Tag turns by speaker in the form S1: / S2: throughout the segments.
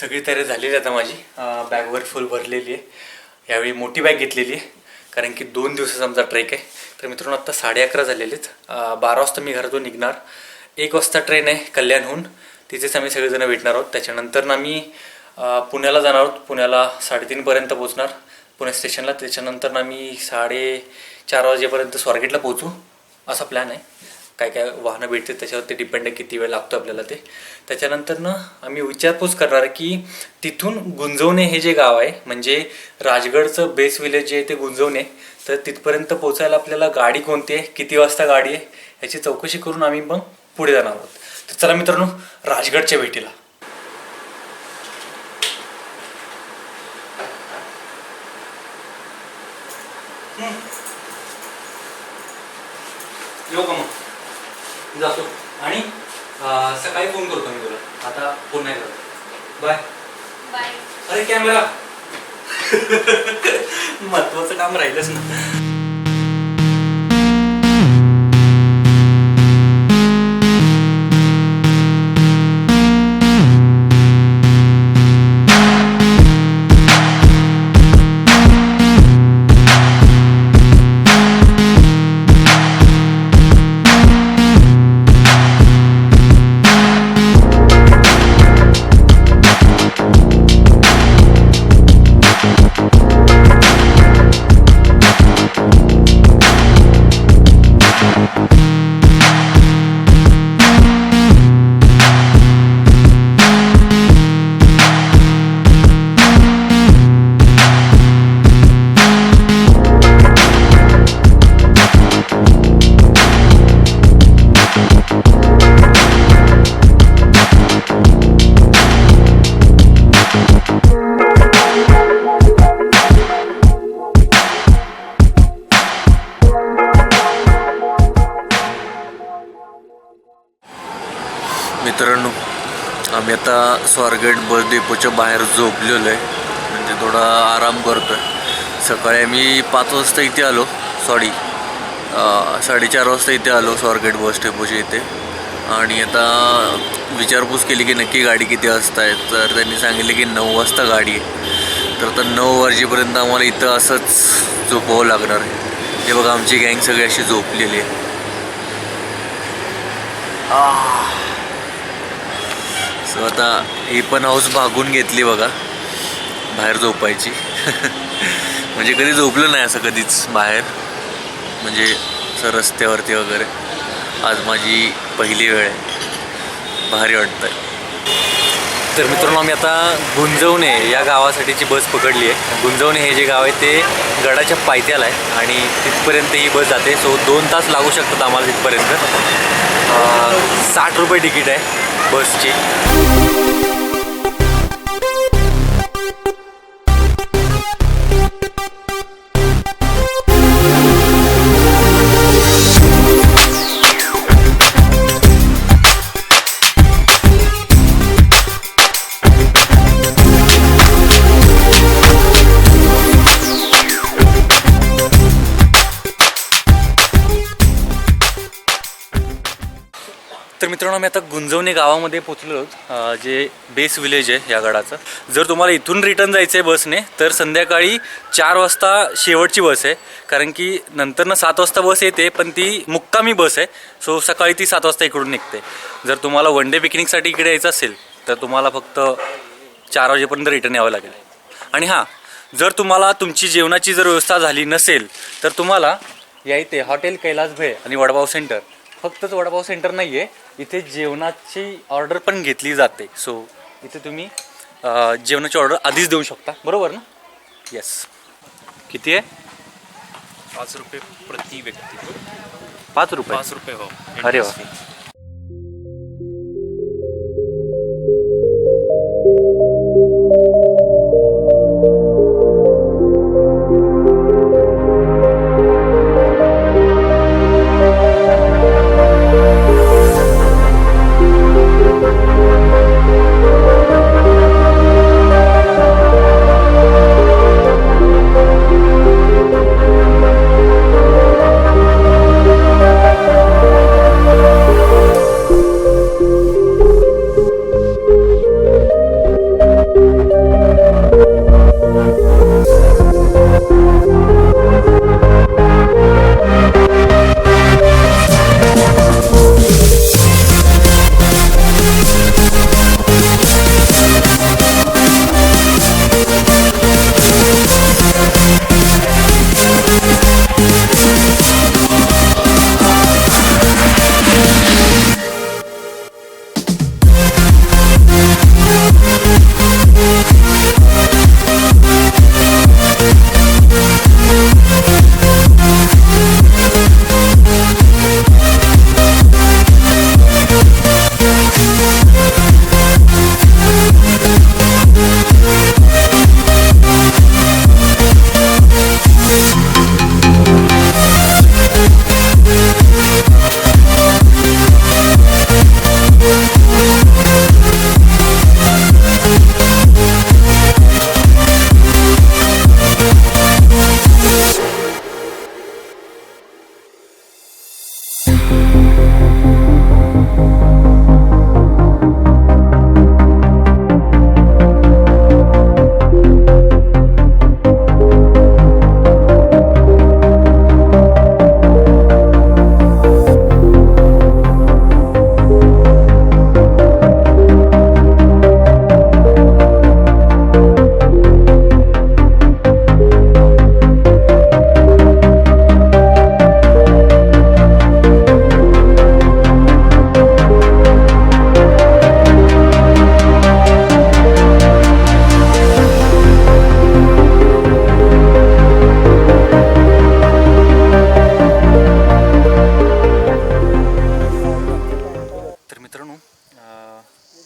S1: सगळी तयारी झालेली आता माझी. बॅगवर फुल भरलेली आहे. यावेळी मोठी बॅग घेतलेली आहे. कारण की दोन दिवसाचा आमचा ट्रेक आहे. तर मित्रांनो आत्ता साडे अकरा झालेले आहेत बारा वाजता मी घरातून निघणार. एक वाजता ट्रेन आहे कल्याणहून. तिथेच आम्ही सगळेजण भेटणार आहोत. त्याच्यानंतर ना मी पुण्याला जाणार आहोत. पुण्याला साडेतीनपर्यंत पोहोचणार. पुणे स्टेशनला. त्याच्यानंतर ना मी साडे चार वाजेपर्यंत स्वारगेटला पोहोचू. असा प्लॅन आहे. काय काय वाहनं भेटतील त्याच्यावर ते डिपेंड आहे किती वेळ लागतो आपल्याला ते. त्याच्यानंतर ना आम्ही विचारपूस करणार आहे की तिथून गुंजवणे हे जे गाव आहे म्हणजे राजगडचं बेस विलेज जे आहे ते गुंजवणे तर तिथपर्यंत पोचायला आपल्याला गाडी कोणती आहे किती वाजता गाडी आहे याची चौकशी करून आम्ही मग पुढे जाणार आहोत. तर चला मित्रांनो राजगडच्या भेटीला येऊ का मग जातो आणि अं, सकाळी फोन करतो मी तुला आता फोन नाही करत बाय
S2: बाय
S1: अरे कॅमेरा महत्वाचं काम राहिलंच ना. स्वारगेट बस डेपोच्या बाहेर झोपलेलो आहे. म्हणजे थोडा आराम करतो आहे सकाळी आम्ही पाच वाजता इथे आलो. सॉरी साडेचार वाजता इथे आलो स्वारगेट बस डेपोच्या इथे. आणि आता विचारपूस केली की नक्की गाडी किती वाजता आहे? तर त्यांनी सांगितले की नऊ वाजता गाडी आहे. तर आता नऊ वाजेपर्यंत आम्हाला इथं असंच झोपावं लागणार आहे. हे बघा आमची गँग सगळी अशी झोपलेली आहे. सो आता ही पण हाऊस भागून घेतली बघा. बाहेर झोपायची. म्हणजे कधी झोपलं नाही असं कधीच बाहेर. म्हणजे असं रस्त्यावरती वगैरे. आज माझी पहिली वेळ आहे. भारी वाटतं आहे तर मित्रांनो आम्ही आता गुंजवणे या गावासाठीची बस पकडली आहे. गुंजवणे हे जे गाव आहे ते गडाच्या पायथ्याला आहे आणि तिथपर्यंत ही बस जाते. सो दोन तास लागू शकतात आम्हाला तिथपर्यंत. साठ रुपये तिकीट आहे. гости. मित्रांनो मी आता गुंजवणे गावामध्ये पोचलो. आहोत जे बेस विलेज आहे या गडाचं. जर तुम्हाला इथून रिटर्न जायचं आहे बसने तर संध्याकाळी चार वाजता शेवटची बस आहे. कारण की नंतरनं सात वाजता बस येते पण ती मुक्कामी बस आहे. सो सकाळी ती सात वाजता इकडून निघते. जर तुम्हाला वन डे पिकनिकसाठी इकडे यायचं असेल तर तुम्हाला फक्त चार वाजेपर्यंत रिटर्न यावं लागेल. आणि हां जर तुम्हाला तुमची जेवणाची जर व्यवस्था झाली नसेल तर तुम्हाला या इथे हॉटेल कैलास भेळ आणि वडापाव सेंटर. फक्तच वडापाव सेंटर नाही आहे इथे जेवणाची ऑर्डर पण घेतली जाते. सो इथे तुम्ही जेवणाची ऑर्डर आधीच देऊ शकता. बरोबर ना? येस किती आहे?
S3: पाच रुपये प्रति व्यक्ती.
S1: पाच रुपये.
S3: पाच रुपये हो.
S1: अरे वा.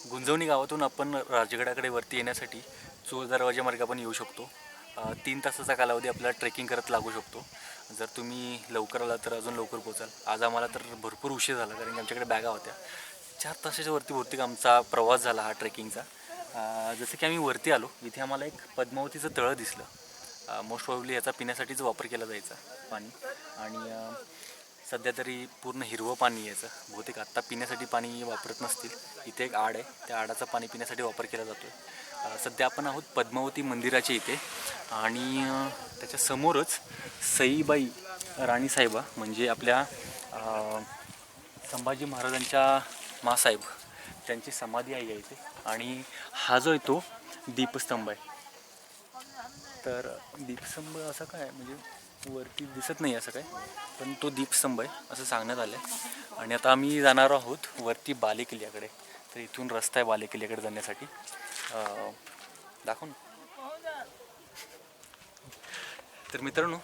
S1: गुंजवणी गावातून आपण राजगडाकडे वरती येण्यासाठी चोर दरवाजा मार्गे आपण येऊ शकतो. तीन तासाचा कालावधी आपल्याला ट्रेकिंग करत लागू शकतो. जर तुम्ही लवकर आला तर अजून लवकर पोचाल आज आम्हाला तर भरपूर उशीर झाला कारण की आमच्याकडे बॅगा होत्या. चार तासाच्या वरती बहुतेक आमचा प्रवास झाला हा ट्रेकिंगचा. जसं की आम्ही वरती आलो इथे आम्हाला एक पद्मावतीचं तळं दिसलं. मोस्ट प्रॉब्ली याचा पिण्यासाठीच वापर केला जायचा पाणी. आणि सध्या तरी पूर्ण हिरवं पाणी यायचं बहुतेक आत्ता पिण्यासाठी पाणी वापरत नसतील. इथे एक आड आहे. त्या आडाचा पाणी पिण्यासाठी वापर केला जातो आहे सध्या आपण आहोत पद्मावती मंदिराच्या इथे. आणि त्याच्या समोरच सईबाई राणीसाहेबा म्हणजे आपल्या संभाजी महाराजांच्या मासाहेब त्यांची समाधी आहे या इथे. आणि हा जो आहे तो दीपस्तंभ आहे. तर दीपस्तंभ असा काय म्हणजे वरती दिसत नाही असं काय पण तो दीपस्तंभ आहे असं सांगण्यात आलं आहे आणि आता आम्ही जाणार आहोत वरती बालेकिल्ल्याकडे. तर इथून रस्ता आहे बालेकिल्ल्याकडे जाण्यासाठी. दाखवून दाखव ना. तर मित्रांनो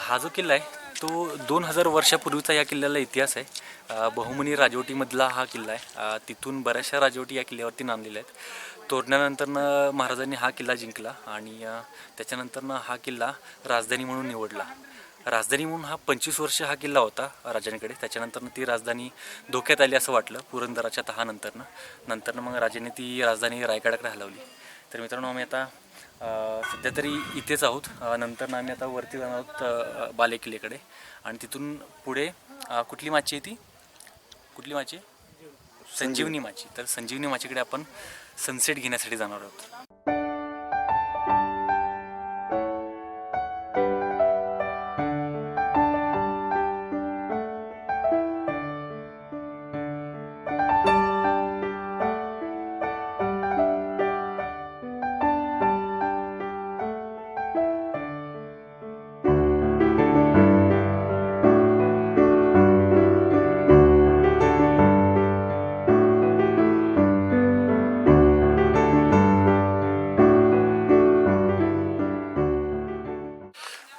S1: हा जो किल्ला आहे तो दोन हजार वर्षापूर्वीचा या किल्ल्याला इतिहास आहे. बहुमनी राजवटीमधला हा किल्ला आहे. तिथून बऱ्याचशा राजवटी या किल्ल्यावरती नांदलेल्या आहेत. तोरण्यानंतरनं महाराजांनी हा किल्ला जिंकला आणि त्याच्यानंतरनं हा किल्ला राजधानी म्हणून निवडला. राजधानी म्हणून हा पंचवीस वर्ष हा किल्ला होता राजांकडे. त्याच्यानंतरनं ती राजधानी धोक्यात आली असं वाटलं पुरंदराच्या तहानंतरनं. नंतरनं मग राजाने ती राजधानी रायगडाकडे हलवली. तर मित्रांनो आम्ही आता सध्या तरी इथेच आहोत. नंतर आम्ही आता वरती जाणार आहोत बालेकिल्लेकडे आणि तिथून पुढे कुठली माची आहे ती? कुठली माची? आहे? म्हणजे संजीवनी माची तर संजीवनी माचीकडे आपण सनसेट घेण्यासाठी जाणार आहोत.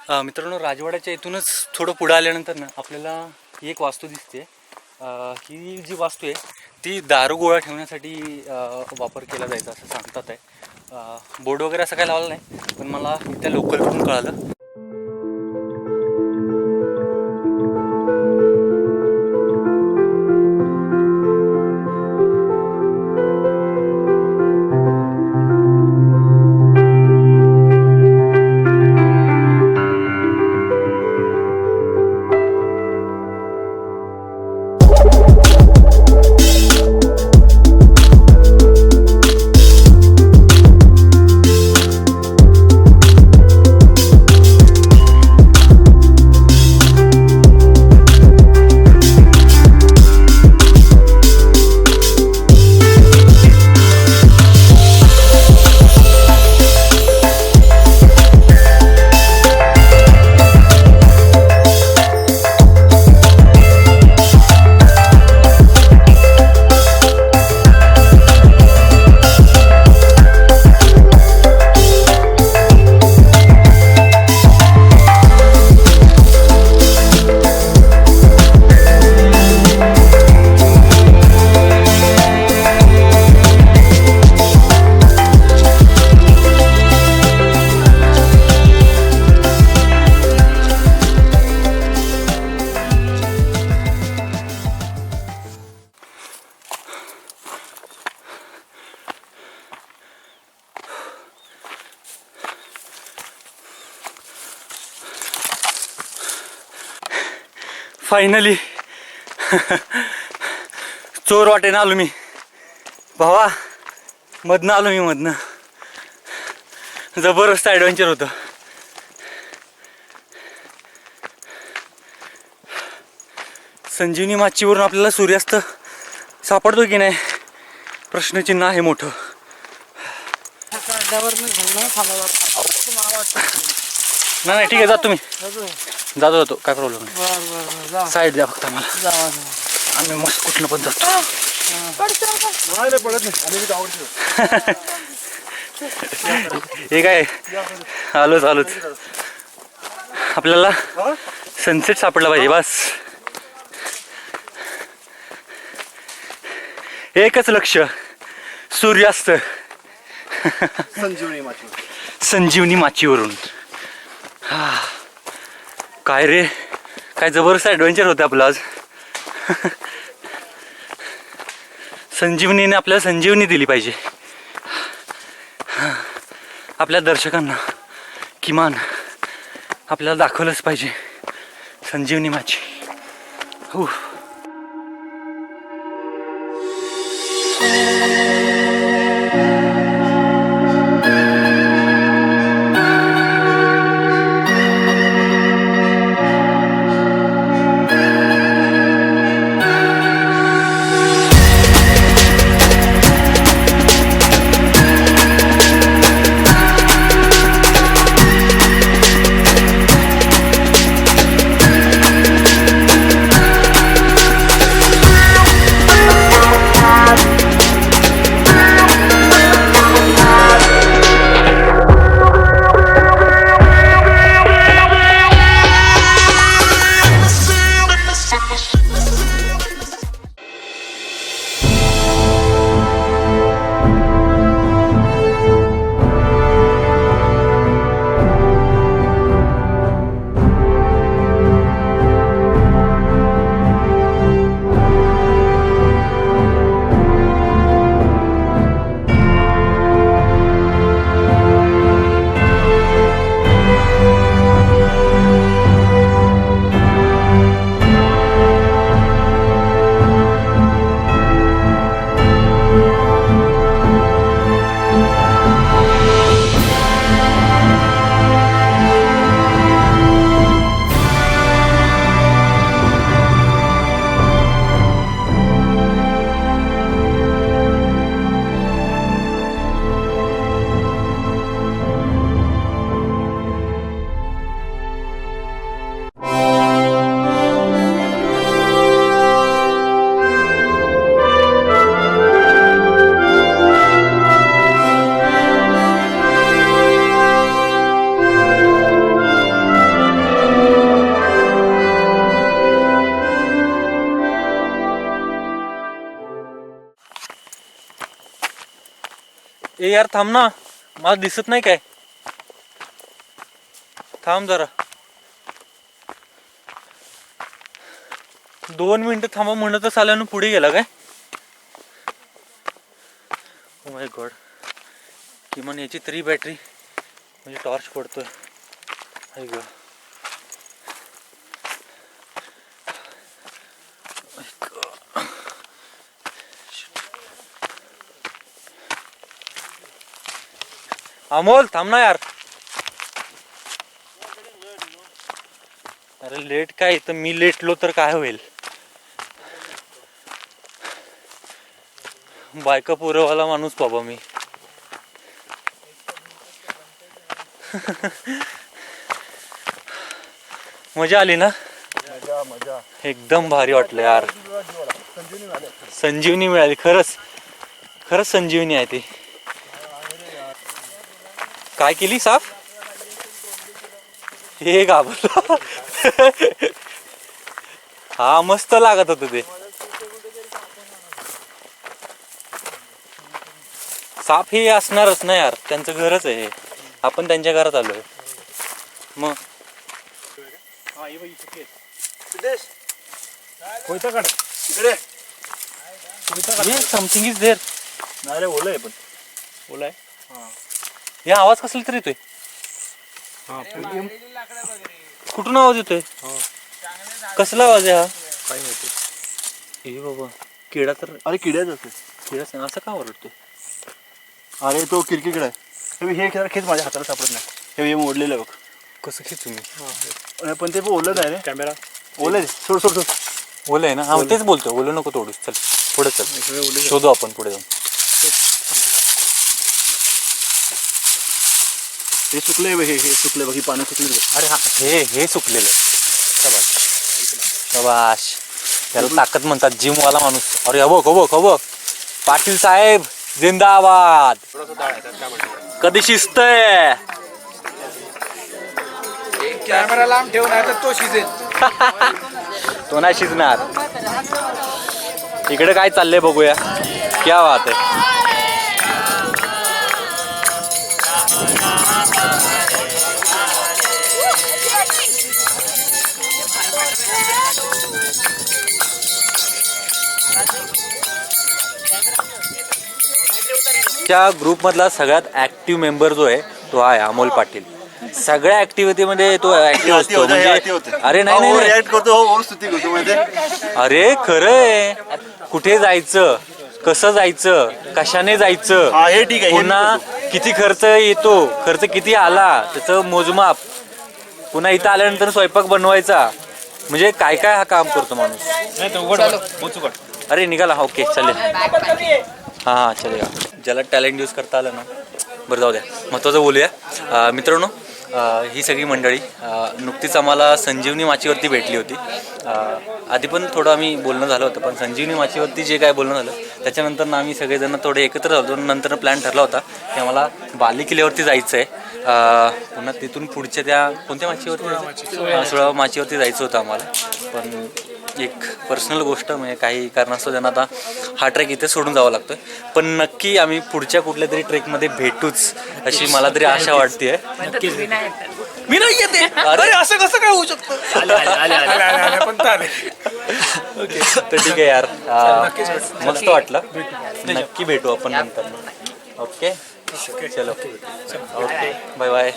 S1: मित्रांनो राजवाड्याच्या इथूनच थोडं पुढं आल्यानंतर ना आपल्याला ही एक वास्तू दिसते. ही जी वास्तू आहे ती दारू गोळा ठेवण्यासाठी वापर केला जायचा असं सांगतात आहे. बोर्ड वगैरे असं काय लावलं नाही पण मला त्या लोकलकडून कळालं. फायनली चोर वाटेनं आलो मी. भावा मधनं आलो मी मधनं. जबरदस्त ॲडव्हेंचर होतं. संजीवनी माचीवरून आपल्याला सूर्यास्त सापडतो की नाही? प्रश्नचिन्ह आहे मोठं. नाही नाही ठीक आहे जातो मी जातो जातो. काय प्रॉब्लेम नाही. साईड द्या फक्त आम्हाला. आम्ही मस्त कुठलं पण जातो. हे. काय? आलोच आलोच. आपल्याला सनसेट सापडला पाहिजे बस. एकच लक्ष. सूर्यास्त.
S2: संजीवनी माची
S1: संजीवनी माचीवरून. हा. काय रे? काय जबरदस्त ॲडव्हेंचर होतं आपलं आज. संजीवनीने आपल्याला संजीवनी दिली पाहिजे. आपल्या दर्शकांना किमान आपल्याला दाखवलंच पाहिजे. संजीवनी माझी. हो ए यार थांब ना. मला दिसत नाही काय. थांब जरा. दोन मिनिटं थांबा म्हणतच आल्यानं पुढे गेला काय? ओ माय गॉड किमान याची तरी बॅटरी म्हणजे टॉर्च पडतोय. हाय ग. अमोल थांब ना यार. अरे लेट काय? इथं मी लेटलो तर काय होईल? बायका पुरवाला माणूस बाबा मी. मजा आली ना?
S2: मजा मजा.
S1: एकदम भारी वाटलं यार.
S2: संजीवनी
S1: मिळाली. खरंच खरंच संजीवनी आहे ती. काय केली साफ? हे घाबरला. हा मस्त लागत होत ते. साप हे असणारच ना यार त्यांचं घरच आहे हे. आपण त्यांच्या घरात आलोय मग? समथिंग इज देअर
S2: नाही रे ओलं आहे पण.
S1: ओला हे आवाज कसला तरी येतोय. कुठून आवाज येतोय? कसला आवाज आहे हा?
S2: काय माहिती.
S1: ए बाबा किडा तर
S2: अरे किड्याच असते
S1: किडा असं का ओरडतोय?
S2: अरे तो किरकी किडा आहे. हे हे जरा खेच माझ्या हाताला सापडत नाही. हे हे मोडलेलं आहे बघ.
S1: कसं खेचू मी?
S2: अरे पण ते पण ओलं नाही रे. कॅमेरा. ओलं आहे. सोड सोड सोड.
S1: ओलं आहे ना? हा तेच बोलतोय. ओलं नको तोडूस चल. पुढे चल. शोधू आपण पुढे जाऊन.
S2: हे सुकले हे हे सुकले बघ ही पानं सुकली.
S1: अरे हा हे हे सुकलेलं. शबाश त्याला ताकद म्हणतात जिमवाला माणूस. अरे बघ हो बघ पाटील साहेब जिंदाबाद. कधी शिस्त आहे
S4: कॅमेरा लांब ठेवून आहे तर तो शिजेल.
S1: तो नाही शिजणार. इकडे काय चाललंय बघूया. क्या बात आहे. त्या ग्रुपमधला सगळ्यात ऍक्टिव्ह मेंबर जो आहे तो आहे अमोल पाटील. सगळ्या ऍक्टिव्हिटीमध्ये तो ऍक्टिव्ह असतो. म्हणजे अरे नाही नाही, नाही. अरे खरंय. कुठे जायचं? कसं जायचं? कशाने जायचं?
S2: हे
S1: पुन्हा किती खर्च येतो? खर्च किती आला? त्याचं मोजमाप. पुन्हा इथं आल्यानंतर स्वयंपाक बनवायचा. म्हणजे काय काय हा काम करतो माणूस?
S3: नाही तर उघड बोच उघड.
S1: अरे निघाला. हा ओके चालेल. हां हां चालेल. ज्याला टॅलेंट यूज करता आलं ना. बरं जाऊ द्या. महत्त्वाचं बोलूया. अं, मित्रांनो ही सगळी मंडळी नुकतीच आम्हाला संजीवनी माचीवरती भेटली होती. आधी पण थोडं आम्ही बोलणं झालं होतं पण संजीवनी माचीवरती जे काय बोलणं झालं त्याच्यानंतर आम्ही सगळेजण थोडे एकत्र झालो नंतर प्लॅन ठरला होता की आम्हाला बाली किल्ल्यावरती जायचं आहे पुन्हा तिथून पुढच्या त्या कोणत्या माचीवरती जायचं? सोळावा माचीवरती जायचं होतं आम्हाला. पण एक पर्सनल गोष्ट म्हणजे काही कारणास्तव त्यांना आता हा ट्रेक इथे सोडून जावा लागतोय पण नक्की आम्ही पुढच्या कुठल्या तरी ट्रेकमध्ये भेटूच अशी मला तरी आशा वाटते मी नाही येते. अरे असं कसं काय होऊ शकतं. ओके. तर ठीक आहे यार. मस्त वाटलं. नक्की भेटू आपण नंतर ओके. चलो ओके बाय बाय